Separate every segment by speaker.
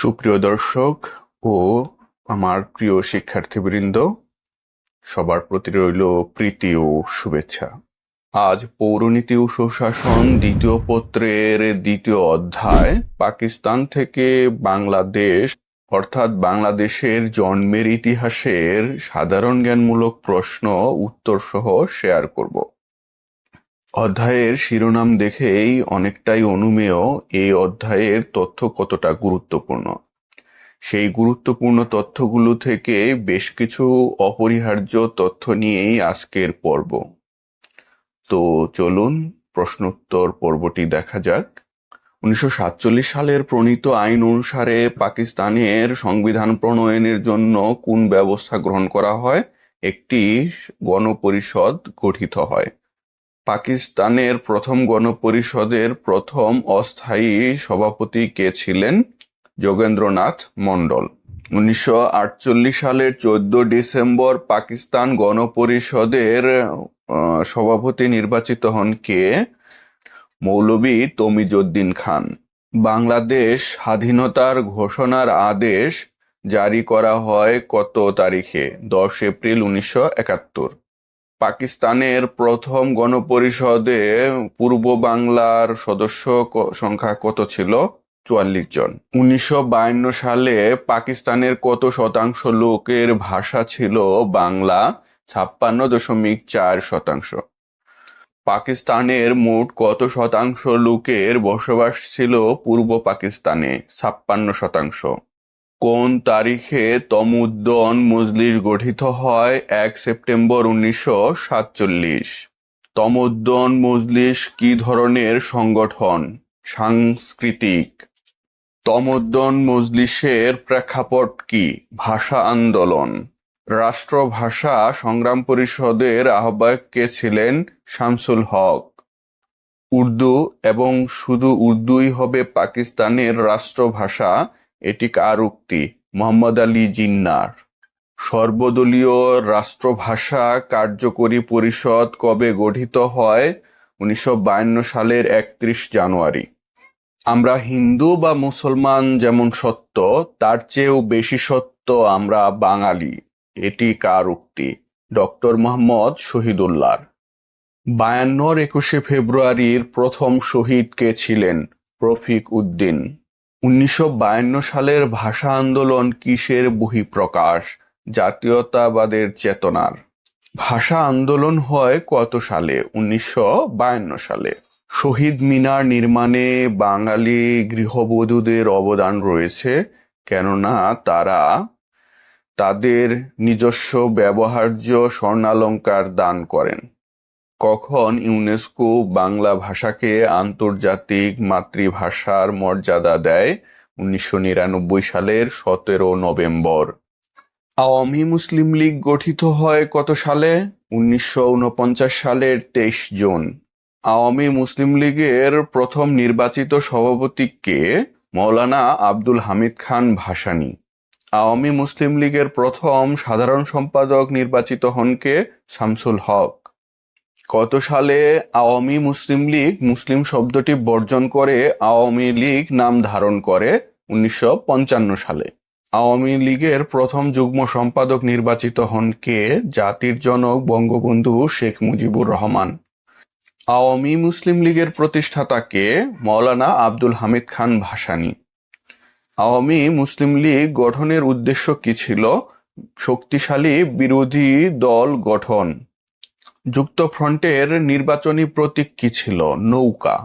Speaker 1: সুপ্রিয় দর্শক ও আমার প্রিয় শিক্ষার্থীবৃন্দ, সবার প্রতি রইল প্রীতি ও শুভেচ্ছা। আজ পৌরনীতি ও সুশাসন দ্বিতীয় পত্রের দ্বিতীয় অধ্যায়, পাকিস্তান থেকে বাংলাদেশ, অর্থাৎ বাংলাদেশের জন্মের ইতিহাসের সাধারণ জ্ঞানমূলক প্রশ্ন উত্তর সহ শেয়ার করব। অধ্যায়ের শিরোনাম দেখেই অনেকটাই অনুমেয় এই অধ্যায়ের তথ্য কতটা গুরুত্বপূর্ণ। সেই গুরুত্বপূর্ণ তথ্যগুলো থেকে বেশ কিছু অপরিহার্য তথ্য নিয়েই আজকের পর্ব। তো চলুন প্রশ্নোত্তর পর্বটি দেখা যাক। উনিশশো সাতচল্লিশ সালের প্রণীত আইন অনুসারে পাকিস্তানের সংবিধান প্রণয়নের জন্য কোন ব্যবস্থা গ্রহণ করা হয়? একটি গণপরিষদ গঠিত হয়। পাকিস্তানের প্রথম গণপরিষদের প্রথম অস্থায়ী সভাপতি কে ছিলেন? যোগেন্দ্রনাথ মণ্ডল। উনিশশো আটচল্লিশ সালের চোদ্দ ডিসেম্বর পাকিস্তান গণপরিষদের সভাপতি নির্বাচিত হন কে? মৌলভী তমিজুদ্দিন খান। বাংলাদেশ স্বাধীনতার ঘোষণার আদেশ জারি করা হয় কত তারিখে? দশ এপ্রিল উনিশশো একাত্তর। পাকিস্তানের প্রথম গণপরিষদে পূর্ব বাংলার সদস্য সংখ্যা কত ছিল? চুয়াল্লিশ জন। উনিশশো বায়ান্ন সালে পাকিস্তানের কত শতাংশ লোকের ভাষা ছিল বাংলা? ছাপ্পান্ন দশমিক চার শতাংশ। পাকিস্তানের মোট কত শতাংশ লোকের বসবাস ছিল পূর্ব পাকিস্তানে? ছাপ্পান্ন শতাংশ। কোন তারিখে তমুদ্দন মজলিস গঠিত হয়? এক সেপ্টেম্বর উনিশশো সাতচল্লিশ। তমুদ্দন মজলিস কি ধরনের সংগঠন? সাংস্কৃতিক। তমুদ্দন মজলিসের প্রেক্ষাপট কি? ভাষা আন্দোলন। রাষ্ট্রভাষা সংগ্রাম পরিষদের আহ্বায়ক কে ছিলেন? শামসুল হক। উর্দু এবং শুধু উর্দুই হবে পাকিস্তানের রাষ্ট্রভাষা। এটি কার উক্তি মোহাম্মদ আলী জিন্নার। সর্বদলীয় রাষ্ট্রভাষা কার্যকরী পরিষদ কবে গঠিত হয়? উনিশশো বায়ান্ন সালের একত্রিশ জানুয়ারি। আমরা হিন্দু বা মুসলমান যেমন সত্য, তার চেয়েও বেশি সত্য আমরা বাঙালি। এটি কার উক্তি ডক্টর মোহাম্মদ শহীদুল্লাহর। বায়ান্নর একুশে ফেব্রুয়ারির প্রথম শহীদ কে ছিলেন? রফিক উদ্দিন। উনিশশো বায়ান্ন সালের ভাষা আন্দোলন কিসের বহিঃপ্রকাশ? জাতীয়তাবাদের চেতনার। ভাষা আন্দোলন হয় কত সালে? উনিশশো বায়ান্ন সালে। শহীদ মিনার নির্মাণে বাঙালি গৃহবধূদের অবদান রয়েছে, কেননা তারা তাদের নিজস্ব ব্যবহার্য স্বর্ণালঙ্কার দান করেন। কখন ইউনেস্কো বাংলা ভাষাকে আন্তর্জাতিক মাতৃভাষার মর্যাদা দেয়? উনিশশো নিরানব্বই সালের সতেরো নভেম্বর। আওয়ামী মুসলিম লীগ গঠিত হয় কত সালে? উনিশশো উনপঞ্চাশ সালের তেইশ জুন। আওয়ামী মুসলিম লীগের প্রথম নির্বাচিত সভাপতি কে? মৌলানা আব্দুল হামিদ খান ভাসানী। আওয়ামী মুসলিম লীগের প্রথম সাধারণ সম্পাদক নির্বাচিত হন কে? শামসুল হক। কত সালে আওয়ামী মুসলিম লীগ মুসলিম শব্দটি বর্জন করে আওয়ামী লীগ নাম ধারণ করে? উনিশশো পঞ্চান্ন সালে। আওয়ামী লীগের প্রথম যুগ্ম সম্পাদক নির্বাচিত হন কে? জাতির জনক বঙ্গবন্ধু শেখ মুজিবুর রহমান। আওয়ামী মুসলিম লীগের প্রতিষ্ঠাতা কে? মৌলানা আব্দুল হামিদ খান ভাসানী। আওয়ামী মুসলিম লীগ গঠনের উদ্দেশ্য কি ছিল? শক্তিশালী বিরোধী দল গঠন। যুক্তফ্রন্টের নির্বাচনী প্রতীক কি ছিল? নৌকা।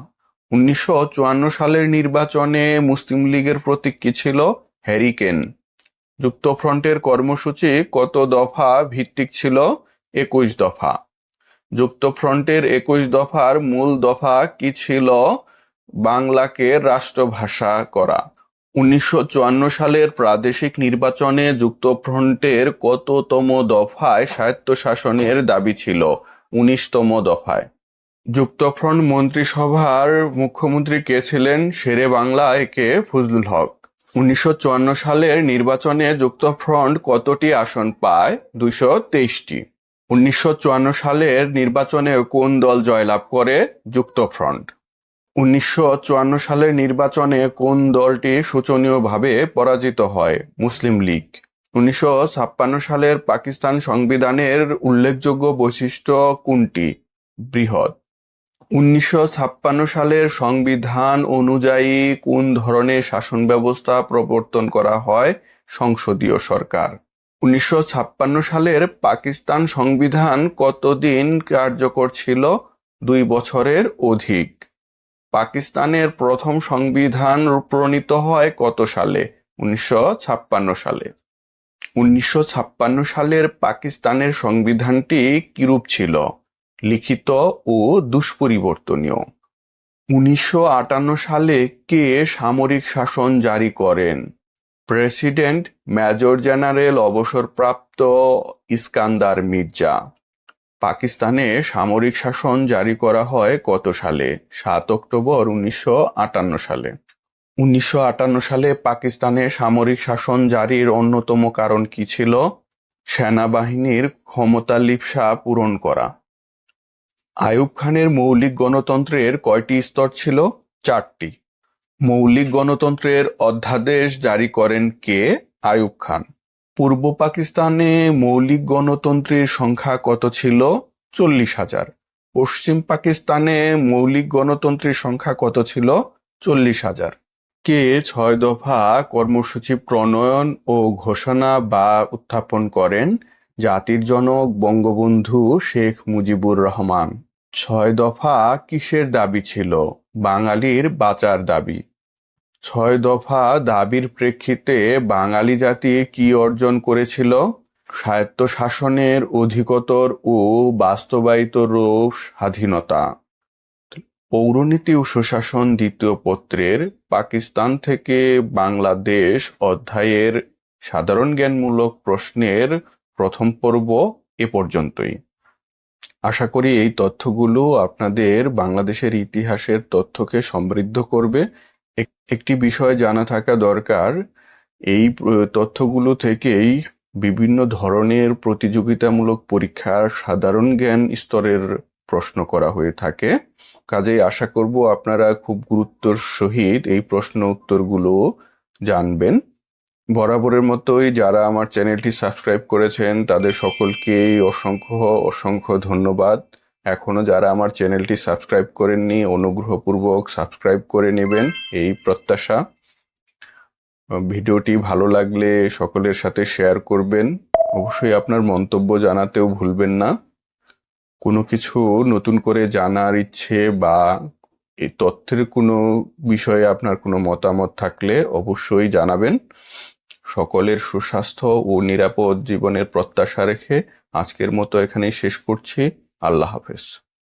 Speaker 1: উনিশশো চুয়ান্ন সালের নির্বাচনে মুসলিম লীগের প্রতীক কি ছিল? হ্যারিকেন। যুক্তফ্রন্টের কর্মসূচি কত দফা ভিত্তিক ছিল? একুশ দফা। যুক্তফ্রন্টের একুশ দফার মূল দফা কি ছিল? বাংলাকে রাষ্ট্রভাষা করা। উনিশশো চুয়ান্ন সালের প্রাদেশিক নির্বাচনে যুক্তফ্রন্টের কততম দফায় স্বায়ত্তশাসনের দাবি ছিল? উনিশতম দফায়। যুক্তফ্রন্ট মন্ত্রিসভার মুখ্যমন্ত্রী কে ছিলেন? শেরে বাংলা একে ফজলুল হক। উনিশশো চুয়ান্ন সালের নির্বাচনে যুক্তফ্রন্ট কতটি আসন পায়? দুইশো তেইশটি। উনিশশো চুয়ান্ন সালের নির্বাচনে কোন দল জয়লাভ করে? যুক্তফ্রন্ট। উনিশশো চুয়ান্ন সালের নির্বাচনে কোন দলটি শোচনীয়ভাবে পরাজিত হয়? মুসলিম লীগ। উনিশশো ছাপ্পান্ন সালের পাকিস্তান সংবিধানের উল্লেখযোগ্য বৈশিষ্ট্য কোনটি? বৃহৎ। উনিশশো ছাপ্পান্ন সালের সংবিধান অনুযায়ী কোন ধরনের শাসন ব্যবস্থা প্রবর্তন করা হয়? সংসদীয় সরকার। উনিশশো ছাপ্পান্ন সালের পাকিস্তান সংবিধান কতদিন কার্যকর ছিল? দুই বছরের অধিক। পাকিস্তানের প্রথম সংবিধান প্রণীত হয় কত সালে? উনিশশো ছাপ্পান্ন সালে। উনিশশো ছাপ্পান্ন সালের পাকিস্তানের সংবিধানটি কিরূপ ছিল? লিখিত ও দুষ্পরিবর্তনীয়। উনিশশো আটান্ন সালে কে সামরিক শাসন জারি করেন? প্রেসিডেন্ট, মেজর জেনারেল অবসরপ্রাপ্ত ইস্কান্দার মির্জা। পাকিস্তানে সামরিক শাসন জারি করা হয় কত সালে? সাত অক্টোবর উনিশশো আটান্ন সালে। উনিশশো আটান্ন সালে পাকিস্তানে সামরিক শাসন জারির অন্যতম কারণ কি ছিল? সেনাবাহিনীর ক্ষমতা লিপসা পূরণ করা। আয়ুব খানের মৌলিক গণতন্ত্রের কয়টি স্তর ছিল? চারটি। মৌলিক গণতন্ত্রের অধ্যাদেশ জারি করেন কে? আয়ুব খান। পূর্ব পাকিস্তানে মৌলিক গণতন্ত্রের সংখ্যা কত ছিল? চল্লিশ হাজার। পশ্চিম পাকিস্তানে মৌলিক গণতন্ত্রের সংখ্যা কত ছিল? চল্লিশ হাজার। কে ছয় দফা কর্মসূচি প্রণয়ন ও ঘোষণা বা উত্থাপন করেন? জাতির জনক বঙ্গবন্ধু শেখ মুজিবুর রহমান। ছয় দফা কিসের দাবি ছিল? বাঙালির বাঁচার দাবি। ছয় দফা দাবির প্রেক্ষিতে বাঙালি জাতি কি অর্জন করেছিল? স্বায়ত্তশাসনের অধিকতর ও বাস্তবায়িত রূপ স্বাধীনতা। পৌরনীতি ও সুশাসন দ্বিতীয় পত্রের পাকিস্তান থেকে বাংলাদেশ অধ্যায়ের সাধারণ জ্ঞানমূলক প্রশ্নের প্রথম পর্ব এ পর্যন্তই। আশা করি এই তথ্যগুলো আপনাদের বাংলাদেশের ইতিহাসের তথ্যকে সমৃদ্ধ করবে। একটি বিষয় জানা থাকা দরকার। এই তথ্যগুলো থেকেই বিভিন্ন ধরনের প্রতিযোগিতামূলক পরীক্ষার সাধারণ জ্ঞান স্তরের প্রশ্ন করা হয়ে থাকে। কাজেই আশা করব আপনারা খুব গুরুত্বর সহিত এই প্রশ্ন উত্তরগুলো জানবেন। বরাবরের মতোই যারা আমার চ্যানেলটি সাবস্ক্রাইব করেছেন, তাদের সকলকেই অসংখ্য অসংখ্য ধন্যবাদ। এখনও যারা আমার চ্যানেলটি সাবস্ক্রাইব করেননি, অনুগ্রহপূর্বক সাবস্ক্রাইব করে নেবেন। এই প্রত্যাশা। ভিডিওটি ভালো লাগলে সকলের সাথে শেয়ার করবেন। অবশ্যই আপনার মন্তব্য জানাতেও ভুলবেন না। কোনো কিছু নতুন করে জানার ইচ্ছে বা এই তথ্যের কোনো বিষয়ে আপনার কোনো মতামত থাকলে অবশ্যই জানাবেন। সকলের সুস্বাস্থ্য ও নিরাপদ জীবনের প্রত্যাশা রেখে আজকের মতো এখানেই শেষ করছি। আল্লাহ হাফেজ।